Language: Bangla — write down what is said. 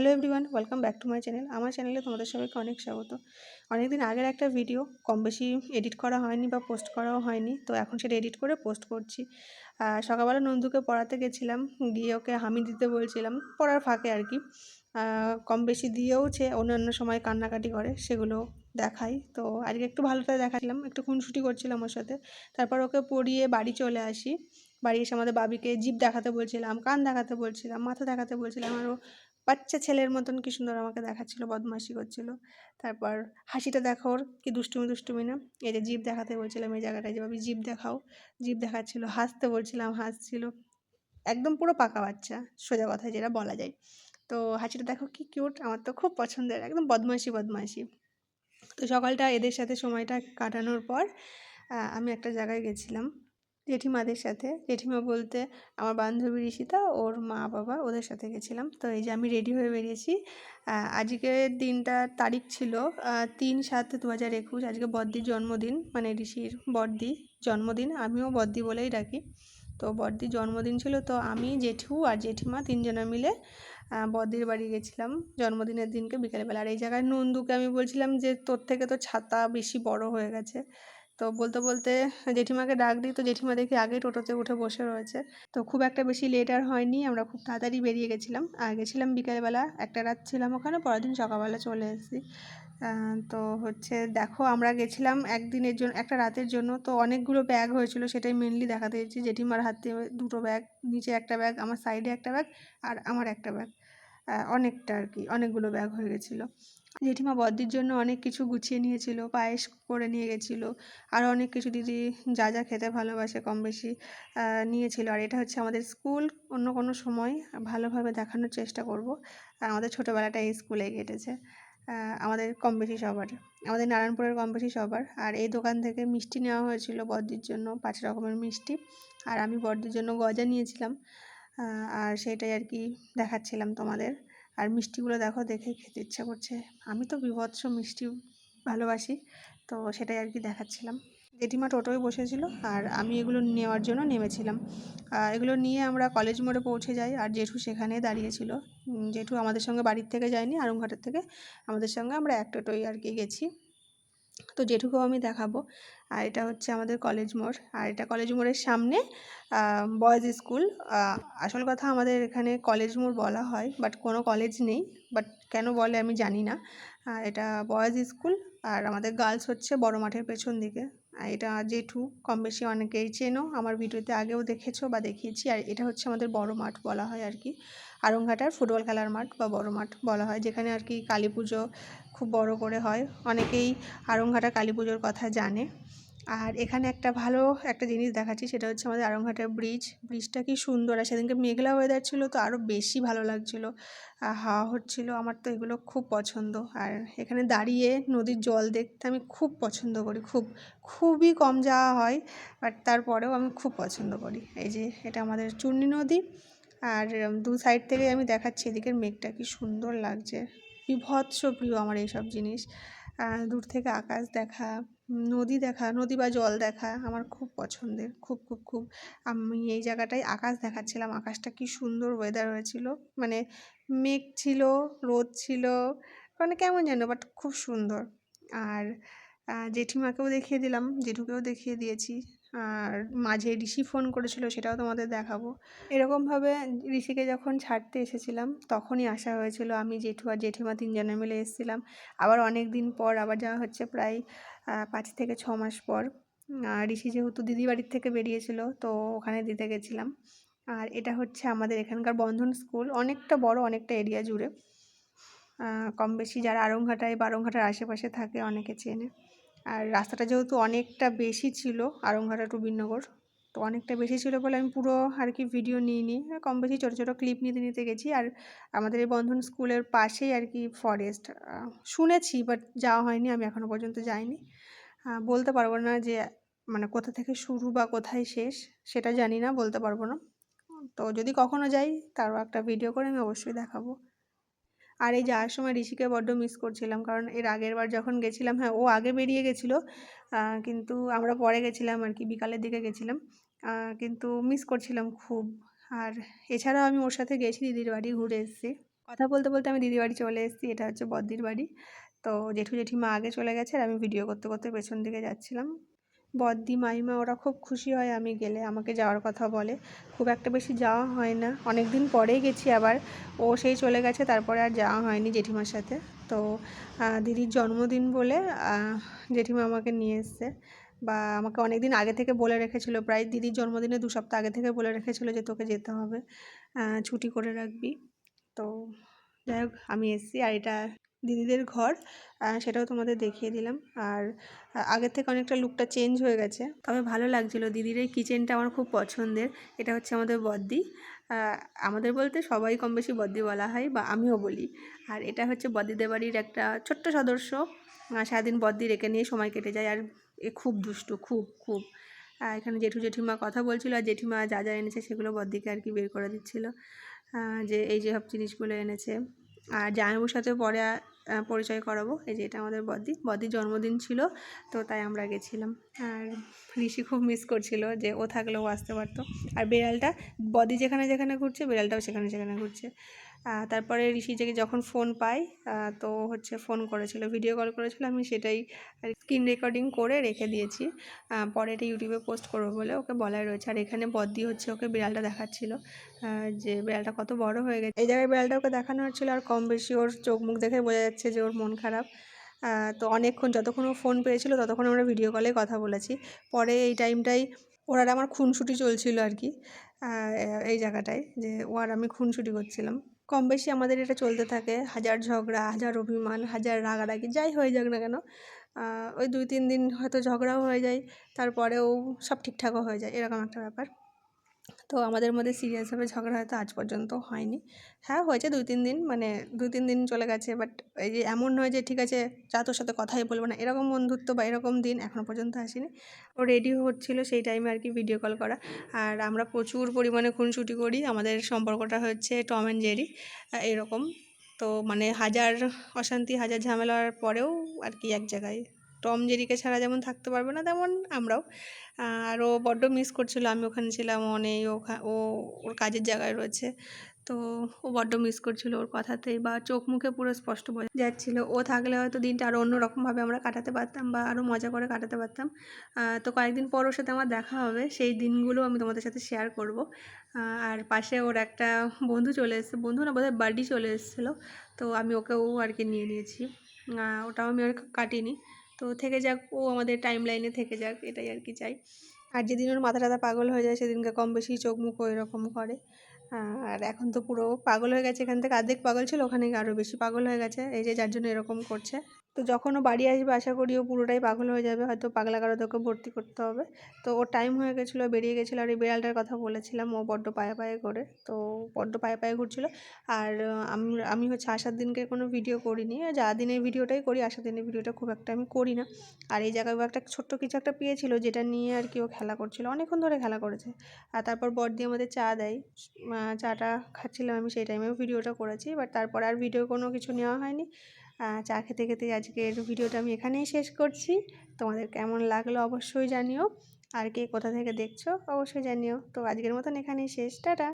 Hello everyone welcome back to my channel আমার চ্যানেলে তোমাদের সবাইকে অনেক স্বাগত। অনেকদিন আগের একটা ভিডিও কম বেশি এডিট করা হয়নি বা পোস্ট করাও হয়নি, তো এখন সেটা এডিট করে পোস্ট করছি। সকালবেলা নন্দুকে পড়াতে গেছিলাম, গিয়ে ওকে হামি দিতে বলছিলাম, পড়ার ফাঁকে আর কি। কম বেশি দিয়েও সে অন্যান্য সময় কান্নাকাটি করে, সেগুলো দেখাই। তো আজকে একটু ভালোটা দেখালাম একটু খুনসুটি করছিলাম ওর সাথে। তারপর ওকে পড়িয়ে বাড়ি চলে আসি। বাড়ি এসে আমাদের বাবিকে জিভ দেখাতে বলছিলাম, কান দেখাতে বলছিলাম, মাথা দেখাতে বলছিলাম আরও বাচ্চা ছেলের মতন কি সুন্দর আমাকে দেখাচ্ছিল, বদমাশি করছিল। তারপর হাসিটা দেখো কি দুষ্টুমি দুষ্টুমি না? এই যে জিভ দেখাতে বলছিলাম এই জায়গাটায় যে, ভাবি, জিভ দেখাও। জিভ দেখাচ্ছিল, হাসতে বলছিলাম, হাসছিল। একদম পুরো পাকা বাচ্চা, সোজা কথায় যেটা বলা যায়। তো হাসিটা দেখো কি কিউট আমার তো খুব পছন্দের, একদম বদমাশি বদমাশি। তো সকালটা এদের সাথে সময়টা কাটানোর পর আমি একটা জায়গায় গেছিলাম। জেঠিমাদের সাথে। জেঠিমা বলতে আমার বান্ধবী ঋষিতা, ওর মা বাবা ওদের সাথে গেছিলাম। তো এই যে আমি রেডি হয়ে বেরিয়েছি। আজকের দিনটা তারিখ ছিল তিন সাত দু হাজার একুশ। আজকে বদ্দির জন্মদিন মানে ঋষির বদ্দি জন্মদিন, আমিও বদ্দি বলেই ডাকি। তো বদ্দির জন্মদিন ছিল, তো আমি, জেঠু আর জেঠিমা তিনজনে মিলে বদ্দির বাড়ি গেছিলাম জন্মদিনের দিনকে বিকেলবেলা। আর এই জায়গায় নন্দুকে আমি বলছিলাম যে, তোর থেকে তো ছাতা বেশি বড় হয়ে গেছে। তো বলতে বলতে জেঠিমাকে ডাক দিই। তো জেঠিমা দেখি আগে টোটোতে উঠে বসে রয়েছে। তো খুব একটা বেশি লেট আর হয়নি। আমরা খুব তাড়াতাড়ি বেরিয়ে গেছিলাম। আর গেছিলাম বিকেলবেলা, একটা রাত ছিলাম ওখানে, পরের দিন সকালবেলা চলে এসেছি। তো হচ্ছে দেখো, আমরা গেছিলাম একদিনের জন্য, একটা রাতের জন্য। তো অনেকগুলো ব্যাগ হয়েছিল, সেটাই মেনলি দেখাতে চেয়েছি জেঠিমার হাতে দুটো ব্যাগ নিচে একটা ব্যাগ আমার সাইডে একটা ব্যাগ আর আমার একটা ব্যাগ অনেকটা আর কি, অনেকগুলো ব্যাগ হয়ে গেছিল। জেঠিমা বদ্দির জন্য অনেক কিছু গুছিয়ে নিয়েছিল, পায়েস করে নিয়ে গেছিল আরও অনেক কিছু দিদি যা যা খেতে ভালোবাসে কম বেশি নিয়েছিল। আর এটা হচ্ছে আমাদের স্কুল অন্য কোনো সময় ভালোভাবে দেখানোর চেষ্টা করব। আর আমাদের ছোটোবেলাটা এই স্কুলে কেটেছে। আমাদের কম বেশি সবার, আমাদের নারায়ণপুরের কম বেশি সবার। আর এই দোকান থেকে মিষ্টি নেওয়া হয়েছিল বদ্দির জন্য, পাঁচ রকমের মিষ্টি। আর আমি বদ্দির জন্য গজা নিয়েছিলাম। আর সেটাই আর কি দেখাচ্ছিলাম তোমাদের। আর মিষ্টিগুলো দেখো, দেখে খেতে ইচ্ছা করছে। আমি তো বিভৎস মিষ্টি ভালোবাসি, তো সেটাই আর কি দেখাচ্ছিলাম। জেঠিমা টোটোয় বসেছিল আর আমি এগুলো নেওয়ার জন্য নেমেছিলাম। এগুলো নিয়ে আমরা কলেজ মোড়ে পৌঁছে যাই আর জেঠু সেখানে দাঁড়িয়েছিল। জেঠু আমাদের সঙ্গে বাড়ির থেকে যায়নি, আরংঘাটের থেকে আমাদের সঙ্গে আমরা এক টোটোয় আর কি গেছি। তো জেঠুকেও আমি দেখাবো, আর এটা হচ্ছে আমাদের কলেজ মোড়, আর এটা কলেজ মোড়ের সামনে বয়েজ স্কুল আসল কথা আমাদের এখানে কলেজ মোড় বলা হয় বাট কোনো কলেজ নেই বাট কেন বলে আমি জানি না এটা বয়েজ স্কুল আর আমাদের গার্লস হচ্ছে বড় মাঠের পেছন দিকে এটা জেঠু কম বেশি অনেকেই চেনো, আমার ভিডিওতে আগেও দেখেছ বা দেখিয়েছি, আর এটা হচ্ছে আমাদের বড় মাঠ বলা হয় আর কি আরংঘাটার ফুটবল খেলার মাঠ বা বড় মাঠ বলা হয়, যেখানে আর কি কালী পুজো খুব বড় করে হয়। অনেকেই আরংঘাটা কালী পুজোর কথা জানে। আর এখানে একটা ভালো একটা জিনিস দেখাচ্ছি, সেটা হচ্ছে আমাদের আরংঘাটার ব্রিজ ব্রিজটা কি সুন্দর, আর সেদিনকে মেঘলা ওয়েদার ছিল তো আরও বেশি ভালো লাগছিল। হাওয়া হচ্ছিল, আমার তো এগুলো খুব পছন্দ। আর এখানে দাঁড়িয়ে নদীর জল দেখতে আমি খুব পছন্দ করি, খুব, খুবই কম যাওয়া হয় বাট তারপরেও আমি খুব পছন্দ করি। এই যে, এটা আমাদের চূর্ণী নদী। আর দু সাইড থেকে আমি দেখাচ্ছি এদিকের মেঘটা কি সুন্দর লাগছে। বিভৎস প্রিয় আমার এইসব জিনিস। দূর থেকে আকাশ দেখা নদী দেখা, নদী বা জল দেখা আমার খুব পছন্দের, খুব খুব খুব। আমি এই জায়গাটায় আকাশ দেখাচ্ছিলাম, আকাশটা কি সুন্দর ওয়েদার হয়েছিল। মানে মেঘ ছিল, রোদ ছিল মানে কেমন যেন বাট খুব সুন্দর। আর জেঠিমাকেও দেখিয়ে দিলাম, জেঠুকেও দেখিয়ে দিয়েছি। আর মাঝে ঋষি ফোন করেছিল সেটাও তোমাদের দেখাবো। এরকমভাবে ঋষিকে যখন ছাড়তে এসেছিলাম, তখনই আসা হয়েছিল আমি জেঠু আর জেঠিমা তিনজনে মিলে এসেছিলাম। আবার অনেক দিন পর, আবার যাওয়া হচ্ছে প্রায় পাঁচ থেকে ছ মাস পর। ঋষি যেহেতু দিদি বাড়ির থেকে বেরিয়েছিল, তো ওখানে দিতে গেছিলাম। আর এটা হচ্ছে আমাদের এখানকার বন্ধন স্কুল। অনেকটা বড়, অনেকটা এরিয়া জুড়ে। কম বেশি যারা আরংঘাটায় বারংঘাটার আশেপাশে থাকে, অনেকে চেনে। আর রাস্তাটা যেহেতু অনেকটা বেশি ছিল আরংঘাটা টু বিনগর তো অনেকটা বেশি ছিল বলে আমি পুরো আর কি ভিডিও নিইনি। কম বেশি ছোটো ছোটো ক্লিপ নিতে নিতে গেছি আর আমাদের এই বন্ধন স্কুলের পাশেই আর কি ফরেস্ট শুনেছি বাট যাওয়া হয়নি, আমি এখনও পর্যন্ত যাইনি। বলতে পারব না যে মানে কোথা থেকে শুরু বা কোথায় শেষ সেটা জানি না, বলতে পারব না। তো যদি কখনো যাই তারও একটা ভিডিও করে আমি অবশ্যই দেখাবো। আর এই যাওয়ার সময় ঋষিকে বড্ড মিস করছিলাম, কারণ এর আগের বার যখন গেছিলাম হ্যাঁ ও আগে বেরিয়ে গেছিল কিন্তু আমরা পরে গেছিলাম আর কি, বিকালের দিকে গেছিলাম কিন্তু মিস করছিলাম খুব। আর এছাড়াও আমি ওর সাথে গেছি, দিদির বাড়ি ঘুরে এসেছি। কথা বলতে বলতে আমি দিদির বাড়ি চলে এসেছি, এটা হচ্ছে বদ্দির বাড়ি। তো জেঠু জেঠিমা আগে চলে গেছে আর আমি ভিডিও করতে করতে পেছন দিকে যাচ্ছিলাম। বদ্দি, মাইমা, ওরা খুব খুশি হয় আমি গেলে, আমাকে যাওয়ার কথা বলে। খুব একটা বেশি যাওয়া হয় না। অনেক দিন পরেই গেছি আবার। ও সেই চলে গেছে, তারপরে আর যাওয়া হয়নি জেঠিমার সাথে। তো দিদির জন্মদিন বলে জেঠিমা আমাকে নিয়ে এসছে। বা, আমাকে অনেক দিন আগে থেকে বলে রেখেছিল, প্রায় দিদির জন্মদিনে দু সপ্তাহ আগে থেকে বলে রেখেছিল যে তোকে যেতে হবে। ছুটি করে রাখবি। তো, যাই হোক, আমি এসেছি আর এটা দিদিদের ঘর সেটাও তোমাদের দেখিয়ে দিলাম। আর আগের থেকে অনেকটা লুকটা চেঞ্জ হয়ে গেছে। তবে ভালো লাগছিল। দিদির এই কিচেনটা আমার খুব পছন্দের। এটা হচ্ছে আমাদের বদ্দি। আমাদের বলতে সবাই কম বেশি বদ্দি বলা হয় বা আমিও বলি। আর এটা হচ্ছে বদ্দিদের বাড়ির একটা ছোট্ট সদস্য। সারাদিন বদ্দি রেখে নিয়ে সময় কেটে যায়। আর এ খুব দুষ্টু, খুব খুব। এখানে জেঠু জেঠিমা কথা বলছিল আর জেঠিমা যা যা এনেছে সেগুলো বদ্দিকে আর কি বের করে দিচ্ছিল। যে এই যে সব জিনিসগুলো এনেছে। আর জামাইবাবুর সাথে পরে পরিচয় করাবো। এই যে এটা আমাদের বদি বদির জন্মদিন ছিল, তো তাই আমরা গেছিলাম। আর ঋষি খুব মিস করছিল যে ও থাকলেও আসতে পারতো। আর বিড়ালটা বদি যেখানে যেখানে ঘুরছে, বিড়ালটাও সেখানে সেখানে ঘুরছে। তারপরে ঋষি যে যখন ফোন পাই তো হচ্ছে ফোন করেছিল ভিডিও কল করেছিল, আমি সেটাই স্ক্রিন রেকর্ডিং করে রেখে দিয়েছি। পরে এটা ইউটিউবে পোস্ট করব বলে ওকে বলাই রয়েছে। আর এখানে বদ্দি হচ্ছে ওকে বিড়ালটা দেখাচ্ছিল যে বিড়ালটা কত বড় হয়ে গেছে। এই জায়গায় বিড়ালটা ওকে দেখানো হচ্ছিল আর কম বেশি ওর চোখ মুখ দেখে বোঝা যাচ্ছে যে ওর মন খারাপ। তো অনেকক্ষণ যতক্ষণ ও ফোন পেয়েছিল, ততক্ষণ আমরা ভিডিও কলে কথা বলেছি। পরে এই টাইমটাই ওর আমার খুনসুটি চলছিল আর কি এই জায়গাটায়, যে ও আর আমি খুনসুটি করছিলাম। কম বেশি আমাদের এটা চলতে থাকে। হাজার ঝগড়া, হাজার অভিমান, হাজার রাগারাগি, যাই হয়ে যাক না কেন ওই দুই, তিন দিন হয়তো ঝগড়াও হয়ে যায়, তারপরেও সব ঠিকঠাকও হয়ে যায়, এরকম একটা ব্যাপার। তো আমাদের মধ্যে সিরিয়াসভাবে ঝগড়া হয়তো আজ পর্যন্ত হয়নি। হ্যাঁ হয়েছে দুই, তিন দিন মানে দুই, তিন দিন চলে গেছে বাট এই যে এমন নয় যে ঠিক আছে, যা তোর সাথে কথাই বলব না, এরকম বন্ধুত্ব বা এরকম দিন এখনও পর্যন্ত আসেনি। ও রেডি হচ্ছিল সেই টাইমে আর কি ভিডিও কল করা। আর আমরা প্রচুর পরিমাণে খুনসুটি করি, আমাদের সম্পর্কটা হচ্ছে টম অ্যান্ড জেরি এরকম। তো মানে হাজার অশান্তি, হাজার ঝামেলার পরেও আর কি এক জায়গায় টম জেরিকে ছাড়া যেমন থাকতে পারবে না, তেমন আমরাও। আর ও বড্ড মিস করছিল, আমি ওখানে ছিলাম, ও নেই, ও ওর কাজের জায়গায় রয়েছে। তো ও বড্ড মিস করছিল ওর কথাতেই বা চোখ মুখে পুরো স্পষ্ট বোঝা যাচ্ছিল। ও থাকলে হয়তো দিনটা আরও অন্যরকমভাবে আমরা কাটাতে পারতাম বা আরও মজা করে কাটাতে পারতাম। তো কয়েকদিন পর ওর সাথে আমার দেখা হবে, সেই দিনগুলো আমি তোমাদের সাথে শেয়ার করব। আর পাশে ওর একটা বন্ধু চলে এসেছে, বন্ধু না বোধহয় বার্থডে চলে এসেছিল, তো আমি ওকেও আর কি নিয়ে নিয়েছি। ওটাও আমি আর কাটিনি। তো থেকে যাক, ও আমাদের টাইম লাইনে থেকে যাক, এটাই আর কি চাই। আর যেদিন ওর মাথা টাথা পাগল হয়ে যায়, সেদিনকে কম বেশি চোখ মুখ এরকম করে। আর এখন তো পুরো পাগল হয়ে গেছে, এখান থেকে আর্ধেক পাগল ছিল, ওখানে আরও বেশি পাগল হয়ে গেছে, এই যে যার জন্য এরকম করছে। তো যখন ও বাড়ি আসবে, আশা করি ও পুরোটাই পাগল হয়ে যাবে। হয়তো পাগলা ওকে ভর্তি করতে হবে। তো ওর টাইম হয়ে গেছিল, বেরিয়ে গেছিল আর এই বিড়ালটার কথা বলেছিলাম, ও বড্ড পায়ে পায়ে করে তো বড্ড পায়ে পায়ে ঘুরছিলো। আর আমি হচ্ছে আসার দিনকে কোনো ভিডিও করিনি। যা দিনের ভিডিওটাই করি আসার দিনের ভিডিওটা খুব একটা আমি করি না। আর এই জায়গায় একটা ছোট্ট কিছু একটা পেয়েছিল, যেটা নিয়ে আর কি ও খেলা করছিল। অনেকক্ষণ ধরে খেলা করেছে। আর তারপর বড়দি আমাদের চা দেয়। চাটা খাচ্ছিলাম আমি, সেই টাইমেও ভিডিওটা করেছি। বাট তারপর আর ভিডিও কোনো কিছু নেওয়া হয়নি। চা খেতে খেতে আজকের ভিডিওটা আমি এখানেই শেষ করছি। তোমাদের কেমন লাগল অবশ্যই জানিও। আর কে কোথা থেকে দেখছ অবশ্যই জানিও। তো আজকের মতন এখানেই শেষ। টাটা!